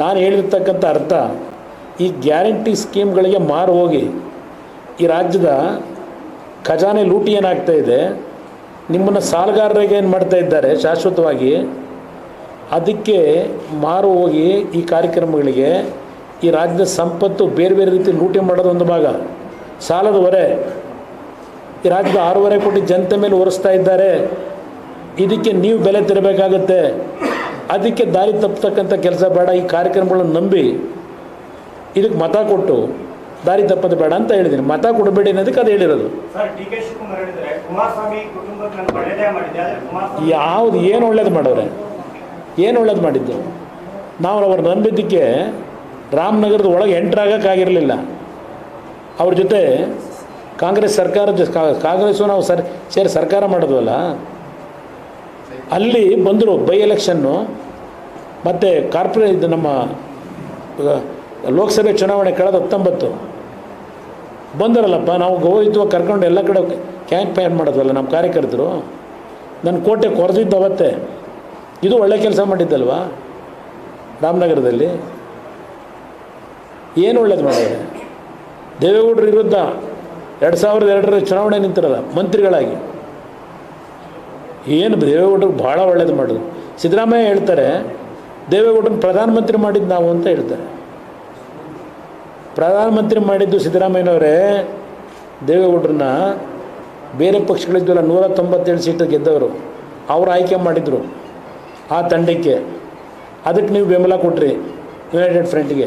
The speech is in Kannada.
ನಾನು ಹೇಳಿರ್ತಕ್ಕಂಥ ಅರ್ಥ, ಈ ಗ್ಯಾರಂಟಿ ಸ್ಕೀಮ್ಗಳಿಗೆ ಮಾರು ಹೋಗಿ ಈ ರಾಜ್ಯದ ಖಜಾನೆ ಲೂಟಿ ಏನಾಗ್ತಾ ಇದೆ, ನಿಮ್ಮನ್ನು ಸಾಲಗಾರರಿಗೆ ಏನು ಮಾಡ್ತಾ ಇದ್ದಾರೆ ಶಾಶ್ವತವಾಗಿ, ಅದಕ್ಕೆ ಮಾರು ಹೋಗಿ ಈ ಕಾರ್ಯಕ್ರಮಗಳಿಗೆ ಈ ರಾಜ್ಯದ ಸಂಪತ್ತು ಬೇರೆ ಬೇರೆ ರೀತಿ ಲೂಟಿ ಮಾಡೋದು ಒಂದು ಭಾಗ. ಸಾಲದ ಹೊರೆ, ಈ ರಾಜ್ಯದ ಆರೂವರೆ ಕೋಟಿ ಜನತೆ ಮೇಲೆ ಹೊರಿಸ್ತಾ ಇದ್ದಾರೆ, ಇದಕ್ಕೆ ನೀವು ಬೆಲೆ ತೆರಬೇಕಾಗತ್ತೆ. ಅದಕ್ಕೆ ದಾರಿ ತಪ್ಪತಕ್ಕಂಥ ಕೆಲಸ ಬೇಡ ಈ ಕಾರ್ಯಕ್ರಮಗಳನ್ನು ನಂಬಿ. ಇದಕ್ಕೆ ಮತ ಕೊಟ್ಟು ದಾರಿ ತಪ್ಪದ ಬೇಡ ಅಂತ ಹೇಳಿದ್ದೀನಿ. ಮತ ಕೊಡಬೇಡಿ ಅನ್ನೋದಕ್ಕೆ ಅದು ಹೇಳಿರೋದು. ಯಾವುದು ಏನು ಒಳ್ಳೇದು ಮಾಡವ್ರೆ ಏನು ಒಳ್ಳೇದು ಮಾಡಿದ್ದು? ನಾವು ಅವ್ರು ನಂಬಿದ್ದಕ್ಕೆ ರಾಮನಗರದ ಒಳಗೆ ಎಂಟ್ರಾಗಕ್ಕಾಗಿರಲಿಲ್ಲ ಅವ್ರ ಜೊತೆ ಕಾಂಗ್ರೆಸ್ ಸರ್ಕಾರ ಕಾಂಗ್ರೆಸ್ಸು ನಾವು ಸರ್ ಸೇರಿ ಸರ್ಕಾರ ಮಾಡಿದ್ವಲ್ಲ ಅಲ್ಲಿ ಬಂದರು ಬೈ ಎಲೆಕ್ಷನ್ನು ಮತ್ತು ಕಾರ್ಪೊರೇ ಇದು ನಮ್ಮ ಲೋಕಸಭೆ ಚುನಾವಣೆ ಕಳೆದ ಹತ್ತೊಂಬತ್ತು. ಬಂದರಲ್ಲಪ್ಪ, ನಾವು ಗೋವಿತ್ವ ಕರ್ಕೊಂಡು ಎಲ್ಲ ಕಡೆ ಕ್ಯಾಂಪೇನ್ ಮಾಡೋದಲ್ಲ ನಮ್ಮ ಕಾರ್ಯಕರ್ತರು. ನನ್ನ ಕೋಟೆ ಕೊರೆದಿದ್ದು ಅವತ್ತೆ. ಇದು ಒಳ್ಳೆ ಕೆಲಸ ಮಾಡಿದ್ದಲ್ವಾ? ರಾಮನಗರದಲ್ಲಿ. ಏನು ಒಳ್ಳೇದು ಮಾಡಿದ್ದಾರೆ ದೇವೇಗೌಡರ ವಿರುದ್ಧ ಎರಡು ಸಾವಿರದ ಎರಡರ ಚುನಾವಣೆ ನಿಂತಿರಲ್ಲ, ಮಂತ್ರಿಗಳಾಗಿ. ಏನು ದೇವೇಗೌಡರು ಭಾಳ ಒಳ್ಳೇದು ಮಾಡಿದ್ರು. ಸಿದ್ದರಾಮಯ್ಯ ಹೇಳ್ತಾರೆ, ದೇವೇಗೌಡರನ್ನ ಪ್ರಧಾನಮಂತ್ರಿ ಮಾಡಿದ್ದು ನಾವು ಅಂತ ಹೇಳ್ತಾರೆ. ಪ್ರಧಾನಮಂತ್ರಿ ಮಾಡಿದ್ದು ಸಿದ್ದರಾಮಯ್ಯನವರೇ, ದೇವೇಗೌಡರನ್ನ ಬೇರೆ ಪಕ್ಷಗಳಿದ್ವಲ್ಲ ನೂರ ತೊಂಬತ್ತೇಳು ಸೀಟು ಗೆದ್ದವರು, ಅವರು ಆಯ್ಕೆ ಮಾಡಿದರು ಆ ತಂಡಕ್ಕೆ. ಅದಕ್ಕೆ ನೀವು ಬೆಂಬಲ ಕೊಟ್ರಿ ಯುನೈಟೆಡ್ ಫ್ರಂಟ್ಗೆ